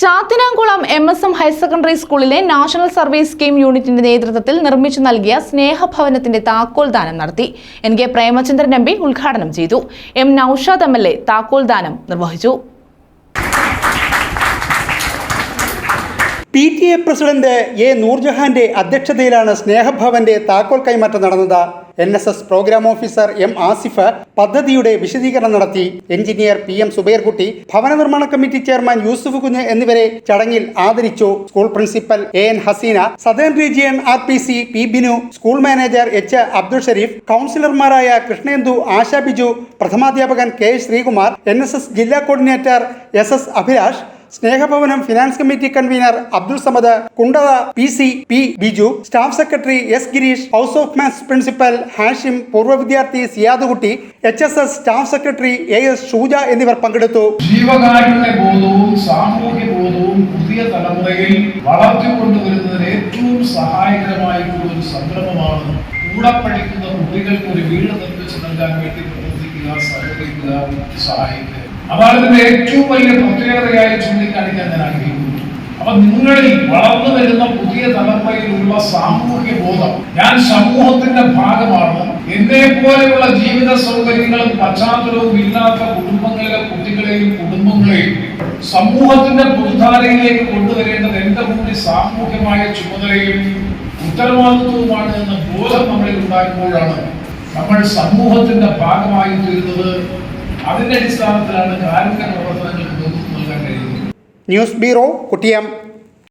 Chathinamkulam M S M higher secondary സ്കൂളിലെ national service scheme യൂണിറ്റിന്റെ നേതൃത്വത്തിൽ നിർമ്മിച്ചു നൽകിയ സ്നേഹഭവനത്തിന്റെ താക്കോൽ ദാനം നടത്തി. N K Premachandran M P ഉദ്ഘാടനം ചെയ്തു. M Noushad M L A താക്കോൽ ദാനം നിർവഹിച്ചു. P T A president A നൂർജഹാന്റെ അധ്യക്ഷതയിലാണ് സ്നേഹഭവന്റെ താക്കോൽ കൈമാറ്റം നടന്നത്. N S S programme officer M Asif പദ്ധതിയുടെ വിശദീകരണം നടത്തി. എഞ്ചിനീയർ പി എം സുബൈർകുട്ടി ഭവന നിർമ്മാണ കമ്മിറ്റി ചെയർമാൻ യൂസുഫ് കുഞ്ഞ് എന്നിവരെ ചടങ്ങിൽ ആദരിച്ചു. School principal A N Haseena southern region R P C P Binu school manager H Abdul Shareef കൗൺസിലർമാരായ കൃഷ്ണേന്ദു ആശ ബിജു പ്രഥമാധ്യാപകൻ കെ ശ്രീകുമാർ എൻ ജില്ലാ coordinator S S Abhilash സ്നേഹഭവനം finance committee convener Abdul Samad Kundara P C P Biju staff secretary S Girish house of maths principal Hashim പൂർവ വിദ്യാർത്ഥി Siyadukutty H S S staff secretary A S Shuja എന്നിവർ പങ്കെടുത്തു. പുതിയ തലമുറയിൽ വളർത്തിക്കൊണ്ടുവരുന്നതിന് ഏറ്റവും സഹായകരമായിട്ടുള്ള ഒരു സംരംഭമാണ് കൂടെ പഠിക്കുന്ന കുട്ടികൾക്ക് ഒരു വീട് നൽകാൻ വേണ്ടി പ്രവർത്തിക്കുക സഹകരിക്കുക സഹായിക്കുക. അതാണ് ഇതിന്റെ ഏറ്റവും വലിയ പ്രത്യേകതയായി ചൂണ്ടിക്കാണിക്കാൻ ഞാൻ ആഗ്രഹിക്കുന്നു. അപ്പൊ നിങ്ങളിൽ വളർന്നു വരുന്ന പുതിയ തലമുറയിലുള്ള സാമൂഹ്യ ബോധം ഞാൻ സമൂഹത്തിന്റെ ഭാഗമാണ്. എന്നെ പോലെയുള്ള ജീവിത സൗകര്യങ്ങളും പശ്ചാത്തലവും ഇല്ലാത്ത കുടുംബങ്ങളിലെ കുട്ടികളെയും കുടുംബങ്ങളെയും സമൂഹത്തിന്റെ പുതുധാരയിലേക്ക് കൊണ്ടുവരേണ്ടത് എന്റെ കൂടി സാമൂഹ്യമായ ചുമതലയും ഉത്തരവാദിത്വവുമാണ് എന്ന ബോധം നമ്മളിൽ ഉണ്ടാകുമ്പോഴാണ് നമ്മൾ സമൂഹത്തിന്റെ ഭാഗമായി തീരുന്നത് അതിന്റെ അടിസ്ഥാനത്തിലാണ് കഴിയുന്നത്. News bureau കുട്ടിയം.